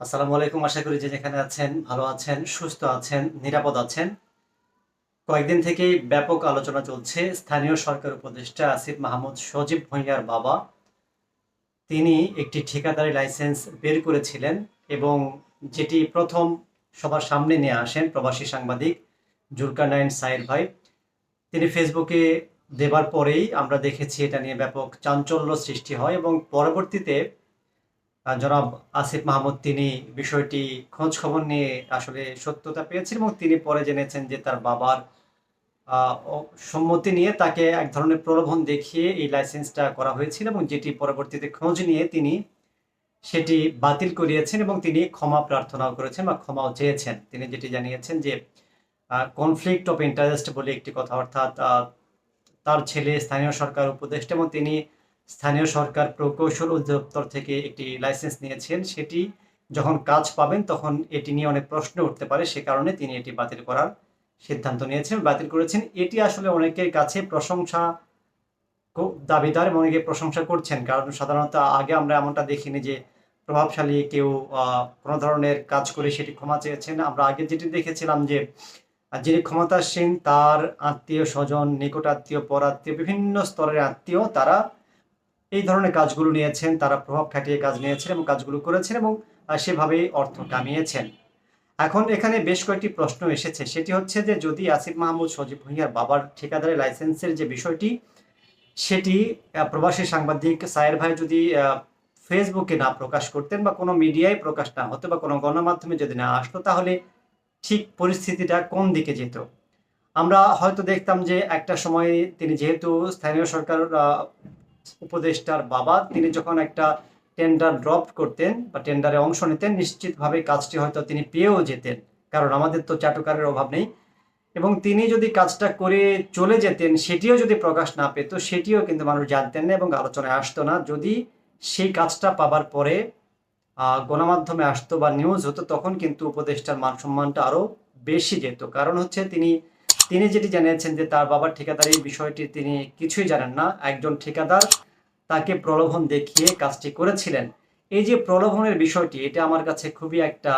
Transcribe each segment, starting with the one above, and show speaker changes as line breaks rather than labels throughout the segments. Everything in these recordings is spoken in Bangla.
আসসালামু আলাইকুম। আশা করি যে যেখানে আছেন, ভালো আছেন, সুস্থ আছেন, নিরাপদ আছেন। কয়েকদিন থেকেই ব্যাপক আলোচনা চলছে। স্থানীয় সরকার উপদেষ্টা আসিফ মাহমুদ, সজীব ভুঁইয়ার বাবা, তিনি একটি ঠিকাদারি লাইসেন্স বের করেছিলেন এবং যেটি প্রথম সবার সামনে নিয়ে আসেন প্রবাসী সাংবাদিক জুলকানাইন সাইর ভাই। তিনি ফেসবুকে দেবার পরেই আমরা দেখেছি এটা নিয়ে ব্যাপক চাঞ্চল্য সৃষ্টি হয় এবং পরবর্তীতে জনাব আসিফ মাহমুদ, তিনি বিষয়টি খোঁজ খবর নিয়ে আসলে সত্যতা পেয়েছেন এবং তিনি পরে জেনেছেন যে তার বাবার সম্মতি নিয়ে তাকে এক ধরনের প্রলোভন দেখিয়ে এই লাইসেন্সটা করা হয়েছিল এবং যেটি পরবর্তীতে খোঁজ নিয়ে তিনি সেটি বাতিল করিয়েছেন এবং তিনি ক্ষমা প্রার্থনাও করেছেন বা ক্ষমাও চেয়েছেন। তিনি যেটি জানিয়েছেন যে কনফ্লিক্ট অফ ইন্টারেস্ট বলে একটি কথা, অর্থাৎ তার ছেলে স্থানীয় সরকার উপদেষ্টা এবং তিনি স্থানীয় সরকার প্রকৌশল অধিদপ্তর থেকে একটি লাইসেন্স নিয়েছেন। সেটি যখন কাজ পাবেন, তখন এটি নিয়ে অনেক প্রশ্ন উঠতে পারে। সে কারণে তিনি এটি বাতিল করার সিদ্ধান্ত নিয়েছেন, বাতিল করেছেন। এটি আসলে অনেকের কাছে প্রশংসা দাবিদার এবং অনেকে প্রশংসা করছেন। কারণ সাধারণত আগে আমরা এমনটা দেখিনি যে প্রভাবশালী কেউ কোনো ধরনের কাজ করে সেটি ক্ষমা চেয়েছেন। আমরা আগে যেটি দেখেছিলাম যে, যিনি ক্ষমতাসীন, তার আত্মীয় স্বজন নিকট আত্মীয় পরাত্মীয়, বিভিন্ন স্তরের আত্মীয়, তারা এই ধরনের কাজগুলো নিয়েছেন, তারা প্রভাব খাটিয়ে কাজ নিয়েছেন এবং কাজগুলো করেছেন এবং সেভাবেই অর্থ কামিয়েছেন। এখন এখানে বেশ কয়েকটি প্রশ্ন এসেছে। সেটি হচ্ছে যে, যদি আসিফ মাহমুদ সজীব ভুঁইয়ার বাবার ঠিকাদারের লাইসেন্সের যে বিষয়টি, সেটি প্রবাসী সাংবাদিক সায়ের ভাই যদি ফেসবুকে না প্রকাশ করতেন বা কোনো মিডিয়ায় প্রকাশ না হতো বা কোনো গণমাধ্যমে যদি না আসতো, তাহলে ঠিক পরিস্থিতিটা কোন দিকে যেত? আমরা হয়তো দেখতাম যে, একটা সময় তিনি যেহেতু স্থানীয় সরকার উপদেষ্টার বাবা, তিনি যখন একটা টেন্ডার ড্রপ করতেন বা টেন্ডারে অংশ নিতেন, নিশ্চিতভাবে কাজটি হয়তো তিনি পেয়েও যেতেন, কারণ আমাদের তো চাটুকারের অভাব নেই। এবং তিনি যদি কাজটা করে চলে যেতেন, সেটিও যদি প্রকাশ না পেত, সেটিও কিন্তু মানুষ জানতেন না এবং আলোচনায় আসতো না। যদি সেই কাজটা পাবার পরে গণমাধ্যমে আসতো বা নিউজ হতো, তখন কিন্তু উপদেষ্টার মান সম্মানটা আরও বেশি যেত। কারণ হচ্ছে তিনি তিনি যেটি জানিয়েছেন যে তার বাবার ঠিকাদারি বিষয়টি তিনি কিছুই জানেন না। একজন ঠিকাদার তাকে প্রলোভন দেখিয়ে কাজটি করেছিলেন। এই যে প্রলোভনের বিষয়টি, এটা আমার কাছে খুবই একটা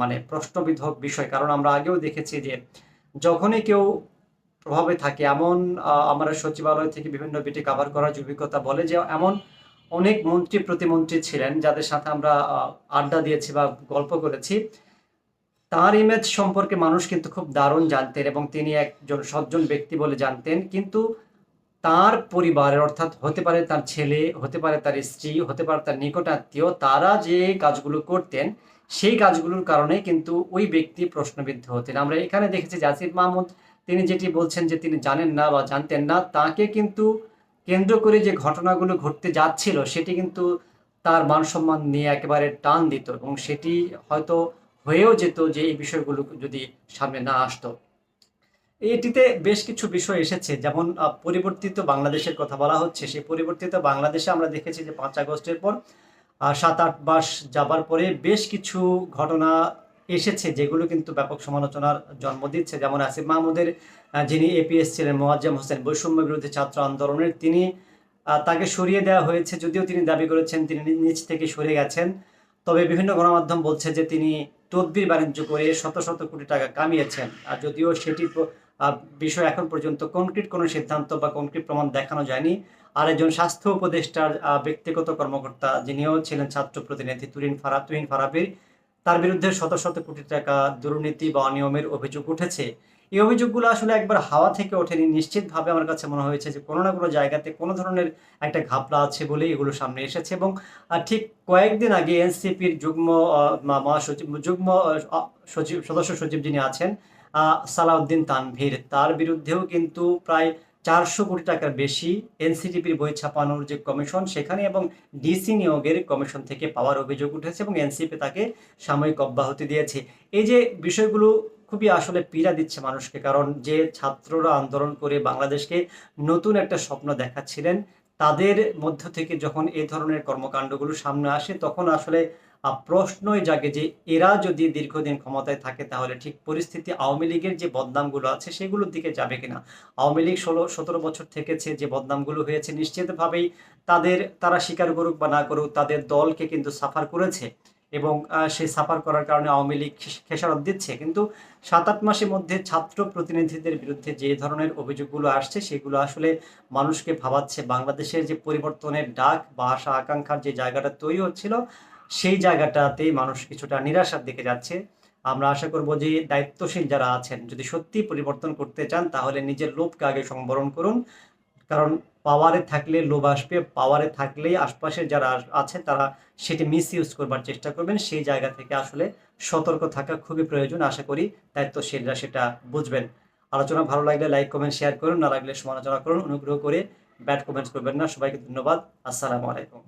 মানে প্রশ্নবিধক বিষয়। কারণ আমরা আগেও দেখেছি যে যখনই কেউ প্রভাবে থাকে, এমন আমরা সচিবালয় থেকে বিভিন্ন বিটি কাভার করার অভিজ্ঞতা বলে যে এমন অনেক মন্ত্রী, প্রতিমন্ত্রী ছিলেন যাদের সাথে আমরা আড্ডা দিয়েছি বা গল্প করেছি। তার ইমেজ সম্পর্কে মানুষ কিন্তু খুব দারুণ জানতেন এবং তিনি একজন সজ্জন ব্যক্তি বলে জানতেন। কিন্তু তার পরিবারের অর্থাৎ হতে পারে তার ছেলে, হতে পারে তার স্ত্রী, হতে পারে তার নিকট আত্মীয়, তারা যে কাজগুলো করতেন, সেই কাজগুলোর কারণে কিন্তু ওই ব্যক্তি প্রশ্নবিদ্ধ হতেন। আমরা এখানে দেখেছি জাসির মাহমুদ, তিনি যেটি বলছেন যে তিনি জানেন না বা জানতেন না, তাকে কিন্তু কেন্দ্র করে যে ঘটনাগুলো ঘটতে যাচ্ছিল, সেটি কিন্তু তার মান সম্মান নিয়ে একেবারে টান দিত এবং সেটি হয়তো হয়েও যেত যে এই বিষয়গুলো যদি সামনে না আসতো। এটিতে বেশ কিছু বিষয় এসেছে, যেমন পরিবর্তিত বাংলাদেশের কথা বলা হচ্ছে। সেই পরিবর্তিত বাংলাদেশে আমরা দেখেছি যে পাঁচ আগস্টের পর সাত আট মাস যাবার পরে বেশ কিছু ঘটনা এসেছে যেগুলো কিন্তু ব্যাপক সমালোচনার জন্ম দিচ্ছে। যেমন আসিফ মাহমুদের যিনি এপিএস ছিলেন মোয়াজ্জেম হোসেন, বৈষম্য বিরোধী ছাত্র আন্দোলনের তিনি তাকে সরিয়ে দেওয়া হয়েছে। যদিও তিনি দাবি করেছেন তিনি নিজ থেকে সরে গেছেন, তবে বিভিন্ন গণমাধ্যম বলছে যে তিনি তদবির বাণিজ্য করে শত শত কোটি টাকা কামিয়েছেন। আর যদিও সেটি বিষয় এখন পর্যন্ত কনক্রিট কোনো সিদ্ধান্ত বা কনক্রিট প্রমাণ দেখানো যায়নি। আর একজন স্বাস্থ্য উপদেষ্টার ব্যক্তিগত কর্মকর্তা যিনিও ছিলেন ছাত্র প্রতিনিধি তুরিন ফারা তুহিন ফারাবির, তার বিরুদ্ধে শত শত কোটি টাকা দুর্নীতি বা অনিয়মের অভিযোগ উঠেছে। এই অভিযোগগুলো আসলে একবার হাওয়া থেকে ওঠেনি। নিশ্চিতভাবে আমার কাছে মনে হয়েছে যে কোনো না কোনো জায়গাতে কোনো ধরনের একটা ঘাপলা আছে বলেই এগুলো সামনে এসেছে এবং ঠিক কয়েকদিন আগে এনসিপির যুগ্ম মহাসচিব, যুগ্ম সচিব, সদস্য সচিব যিনি আছেন সালাউদ্দিন তানভীর, তার বিরুদ্ধেও কিন্তু প্রায় চারশো কোটি টাকার বেশি এনসিটিপির বই ছাপানোর যে কমিশন, সেখানে এবং ডিসি নিয়োগের কমিশন থেকে পাওয়ার অভিযোগ উঠেছে এবং এনসিপি তাকে সাময়িক অব্যাহতি দিয়েছে। এই যে বিষয়গুলো খুবই আসলে পীড়া দিচ্ছে মানুষকে, কারণ যে ছাত্ররা আন্দোলন করে বাংলাদেশকে নতুন একটা স্বপ্ন দেখাচ্ছিলেন তাদের মধ্য থেকে যখন এই ধরনের কর্মকাণ্ডগুলো সামনে আসে, তখন আসলে প্রশ্নই জাগে যে এরা যদি দীর্ঘদিন ক্ষমতায় থাকে, তাহলে ঠিক পরিস্থিতি আওয়ামী লীগের যে বদনামগুলো আছে, সেগুলোর দিকে যাবে কিনা? আওয়ামী লীগ ষোলো, সতেরো বছর থেকেছে যে বদনামগুলো হয়েছে, নিশ্চিতভাবেই তাদের, তারা স্বীকার করুক বা না করুক তাদের দলকে কিন্তু সাফার করেছে। এবং সেই সাফার করার কারণে আওয়ামী লীগ খেসারত দিচ্ছে। কিন্তু সাত আট মাসের মধ্যে ছাত্র প্রতিনিধিদের বিরুদ্ধে যে ধরনের অভিযোগগুলো আসছে, সেগুলো আসলে মানুষকে ভাবাচ্ছে। বাংলাদেশের যে পরিবর্তনের ডাক বা আশা আকাঙ্ক্ষার যে জায়গাটা তৈরি হচ্ছিল, সেই জায়গাটাতেই মানুষ কিছুটা নিরাশার দিকে যাচ্ছে। আমরা আশা করব যে দায়িত্বশীল যারা আছেন, যদি সত্যি পরিবর্তন করতে চান, তাহলে নিজের লোভকে আগে সংবরণ করুন। কারণ পাওয়ারে থাকলে লোভ আসবে, পাওয়ারে থাকলেই আশপাশে যারা আছে তারা সেটি মিস ইউজ করবার চেষ্টা করবেন। সেই জায়গা থেকে আসলে সতর্ক থাকা খুবই প্রয়োজন, আশা করি দায়িত্বশীলরা সেটা বুঝবেন। আলোচনা ভালো লাগলে লাইক কমেন্ট শেয়ার করুন, না লাগলে সমালোচনা করুন। অনুগ্রহ করে ব্যাড কমেন্টস করবেন না। সবাইকে ধন্যবাদ। আসসালামু আলাইকুম।